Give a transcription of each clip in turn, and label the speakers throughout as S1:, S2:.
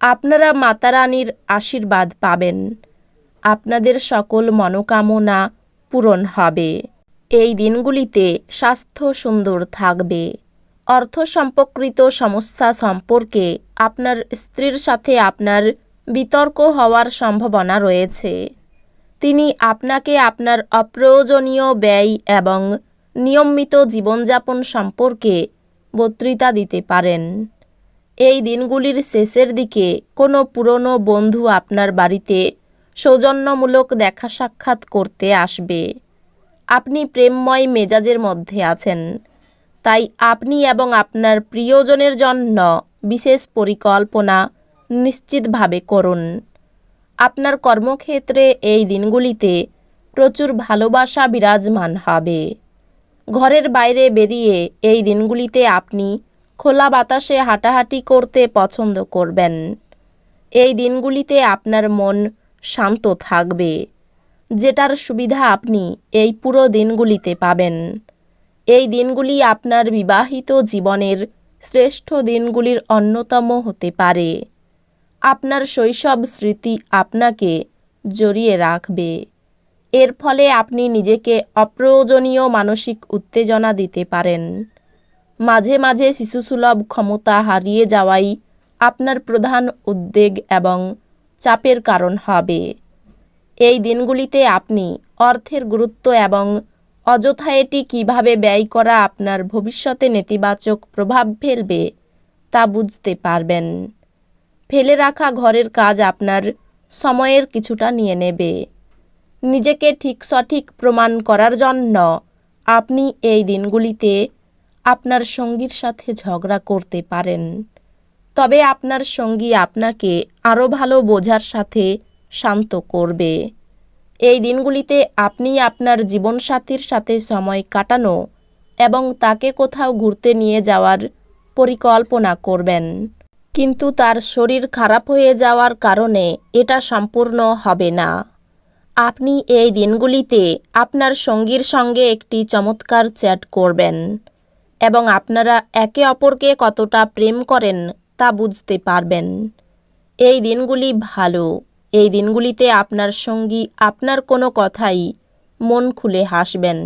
S1: আপনারা মাতারানীর আশীর্বাদ পাবেন। আপনাদের সকল মনোকামনা পূরণ হবে। এই দিনগুলিতে স্বাস্থ্য সুন্দর থাকবে। অর্থ সম্পর্কিত সমস্যা সম্পর্কে আপনার স্ত্রীর সাথে আপনার বিতর্ক হওয়ার সম্ভাবনা রয়েছে। তিনি আপনাকে আপনার অপ্রয়োজনীয় ব্যয় এবং নিয়মিত জীবনযাপন সম্পর্কে বক্তৃতা দিতে পারেন। এই দিনগুলির শেষের দিকে কোনো পুরনো বন্ধু আপনার বাড়িতে সৌজন্যমূলক দেখা সাক্ষাৎ করতে আসবে। আপনি প্রেমময় মেজাজের মধ্যে আছেন। তাই আপনি এবং আপনার প্রিয়জনের জন্য বিশেষ পরিকল্পনা নিশ্চিতভাবে করুন। আপনার কর্মক্ষেত্রে এই দিনগুলিতে প্রচুর ভালোবাসা বিরাজমান হবে। ঘরের বাইরে বেরিয়ে এই দিনগুলিতে আপনি খোলা বাতাসে হাঁটাহাঁটি করতে পছন্দ করবেন। এই দিনগুলিতে আপনার মন শান্ত থাকবে। যেটার সুবিধা আপনি এই পুরো দিনগুলিতে পাবেন। এই দিনগুলি আপনার বিবাহিত জীবনের শ্রেষ্ঠ দিনগুলির অন্যতম হতে পারে। আপনার শৈশব স্মৃতি আপনাকে জড়িয়ে রাখবে। এর ফলে আপনি নিজেকে অপ্রয়োজনীয় মানসিক উত্তেজনা দিতে পারেন। মাঝে মাঝে শিশুসুলভ ক্ষমতা হারিয়ে যাওয়াই আপনার প্রধান উদ্বেগ এবং চাপের কারণ হবে। এই দিনগুলিতে আপনি অর্থের গুরুত্ব এবং অযথা এটি কীভাবে ব্যয় করা আপনার ভবিষ্যতে নেতিবাচক প্রভাব ফেলবে তা বুঝতে পারবেন। ফেলে রাখা ঘরের কাজ আপনার সময়ের কিছুটা নিয়ে নেবে। নিজেকে ঠিক সঠিক প্রমাণ করার জন্য আপনি এই দিনগুলিতে আপনার সঙ্গীর সাথে ঝগড়া করতে পারেন। তবে আপনার সঙ্গী আপনাকে আরও ভালো বোঝার সাথে শান্ত করবে। এই দিনগুলিতে আপনি আপনার জীবনসাথীর সাথে সময় কাটানো এবং তাকে কোথাও ঘুরতে নিয়ে যাওয়ার পরিকল্পনা করবেন। কিন্তু তার শরীর খারাপ হয়ে যাওয়ার কারণে এটা সম্পূর্ণ হবে না। আপনি এই দিনগুলিতে আপনার সঙ্গীর সঙ্গে একটি চমৎকার চ্যাট করবেন। এবং আপনারা একে অপরকে কতটা প্রেম করেন তা বুঝতে পারবেন। এই দিনগুলি ভালো। এই দিনগুলিতে আপনার সঙ্গী আপনার কোনো কথাই মন খুলে হাসবেন।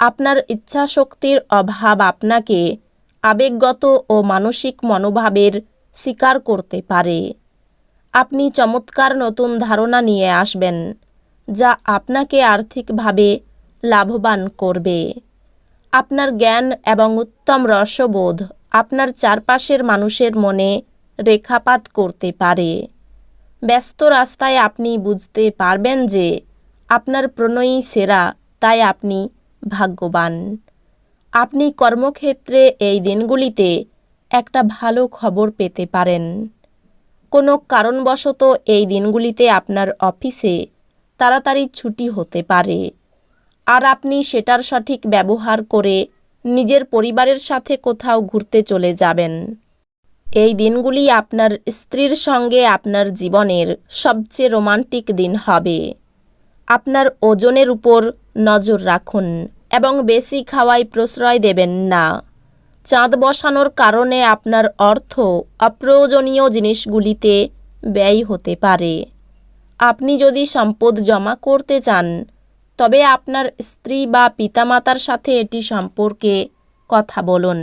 S1: আপনার ইচ্ছাশক্তির অভাব আপনাকে আবেগগত ও মানসিক মনোভাবের স্বীকার করতে পারে। আপনি চমৎকার নতুন ধারণা নিয়ে আসবেন, যা আপনাকে আর্থিকভাবে লাভবান করবে। আপনার জ্ঞান এবং উত্তম রসবোধ আপনার চারপাশের মানুষের মনে রেখাপাত করতে পারে। ব্যস্ত রাস্তায় আপনি বুঝতে পারবেন যে আপনার প্রণয়ী সেরা, তাই আপনি ভাগ্যবান। আপনি কর্মক্ষেত্রে এই দিনগুলিতে একটা ভালো খবর পেতে পারেন। কোনো কারণবশত এই দিনগুলিতে আপনার অফিসে তাড়াতাড়ি ছুটি হতে পারে। আর আপনি সেটার সঠিক ব্যবহার করে নিজের পরিবারের সাথে কোথাও ঘুরতে চলে যাবেন। এই দিনগুলি আপনার স্ত্রীর সঙ্গে আপনার জীবনের সবচেয়ে রোমান্টিক দিন হবে। আপনার ওজনের উপর নজর রাখুন এবং বেশি খাওয়ায় প্রশ্রয় দেবেন না। চাঁদ বসানোর কারণে আপনার অর্থ অপ্রয়োজনীয় জিনিসগুলিতে ব্যয় হতে পারে। আপনি যদি সম্পদ জমা করতে চান তবে আপনার স্ত্রী বা পিতামাতার সাথে এটি সম্পর্কে কথা বলুন।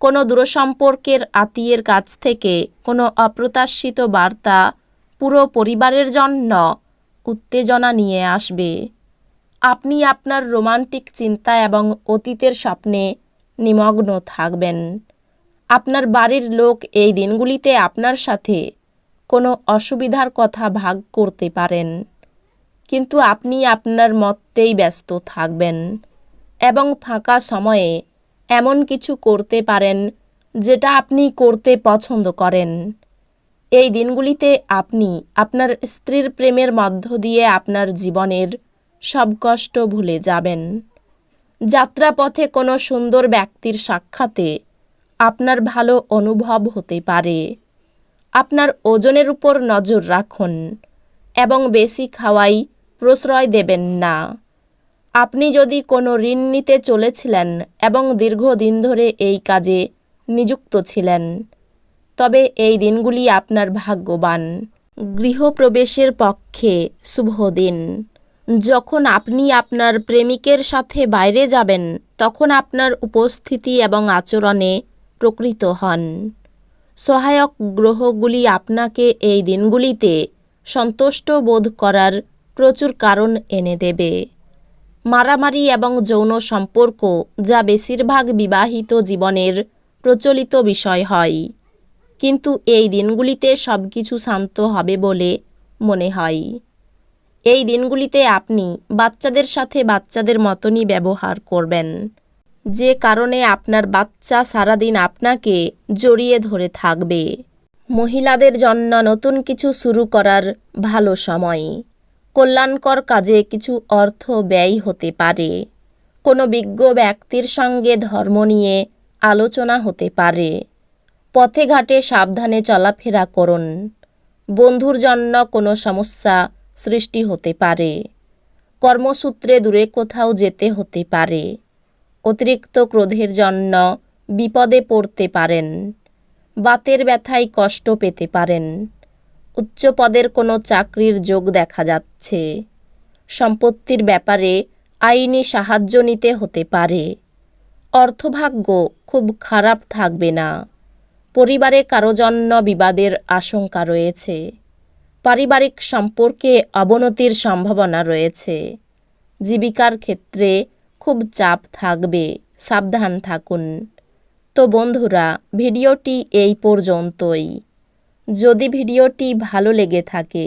S1: কোনো দূরসম্পর্কের আত্মীয়ের কাছ থেকে কোনো অপ্রত্যাশিত বার্তা পুরো পরিবারের জন্য উত্তেজনা নিয়ে আসবে। আপনি আপনার রোমান্টিক চিন্তা এবং অতীতের স্বপ্নে নিমগ্ন থাকবেন। আপনার বাড়ির লোক এই দিনগুলিতে আপনার সাথে কোনো অসুবিধার কথা ভাগ করতে পারেন। কিন্তু আপনি আপনার মতেই ব্যস্ত থাকবেন এবং ফাঁকা সময়ে এমন কিছু করতে পারেন যেটা আপনি করতে পছন্দ করেন। এই দিনগুলিতে আপনি আপনার স্ত্রীর প্রেমের মধ্য দিয়ে আপনার জীবনের সব কষ্ট ভুলে যাবেন। যাত্রাপথে কোনো সুন্দর ব্যক্তির সাক্ষাতে আপনার ভালো অনুভব হতে পারে। আপনার ওজনের উপর নজর রাখুন এবং বেশি খাওয়াই প্রশ্রয় দেবেন না। আপনি যদি কোনো ঋণ নিতে চলেছিলেন এবং দীর্ঘদিন ধরে এই কাজে নিযুক্ত ছিলেন, তবে এই দিনগুলি আপনার ভাগ্যবান। গৃহপ্রবেশের পক্ষে শুভ দিন। যখন আপনি আপনার প্রেমিকের সাথে বাইরে যাবেন, তখন আপনার উপস্থিতি এবং আচরণে প্রকৃত হন। সহায়ক গ্রহগুলি আপনাকে এই দিনগুলিতে সন্তুষ্ট বোধ করার প্রচুর কারণ এনে দেবে। মারামারি এবং যৌন সম্পর্ক যা বেশিরভাগ বিবাহিত জীবনের প্রচলিত বিষয় হয়। কিন্তু এই দিনগুলিতে সব কিছু শান্ত হবে বলে মনে হয়। এই দিনগুলিতে আপনি বাচ্চাদের সাথে বাচ্চাদের মতনই ব্যবহার করবেন। যে কারণে আপনার বাচ্চা সারাদিন আপনাকে জড়িয়ে ধরে থাকবে। মহিলাদের জন্য নতুন কিছু শুরু করার ভালো সময়। কল্যাণকর কাজে কিছু অর্থ ব্যয় হতে পারে। কোনো বিজ্ঞ ব্যক্তির সঙ্গে ধর্ম নিয়ে আলোচনা হতে পারে। পথে ঘাটে সাবধানে চলাফেরা করুন। বন্ধুর জন্য কোনো সমস্যা সৃষ্টি হতে পারে। কর্মসূত্রে দূরে কোথাও যেতে হতে পারে। অতিরিক্ত ক্রোধের জন্য বিপদে পড়তে পারেন। বাতের ব্যথায় কষ্ট পেতে পারেন। উচ্চ পদের কোনো চাকরির যোগ দেখা যাচ্ছে। সম্পত্তির ব্যাপারে আইনি সাহায্য নিতে হতে পারে। অর্থভাগ্য খুব খারাপ থাকবে না। পরিবারে কারও জন্য বিবাদের আশঙ্কা রয়েছে। পারিবারিক সম্পর্কে অবনতির সম্ভাবনা রয়েছে। জীবিকার ক্ষেত্রে খুব চাপ থাকবে, সাবধান থাকুন। তো বন্ধুরা, ভিডিওটি এই পর্যন্তই। যদি ভিডিওটি ভালো লেগে থাকে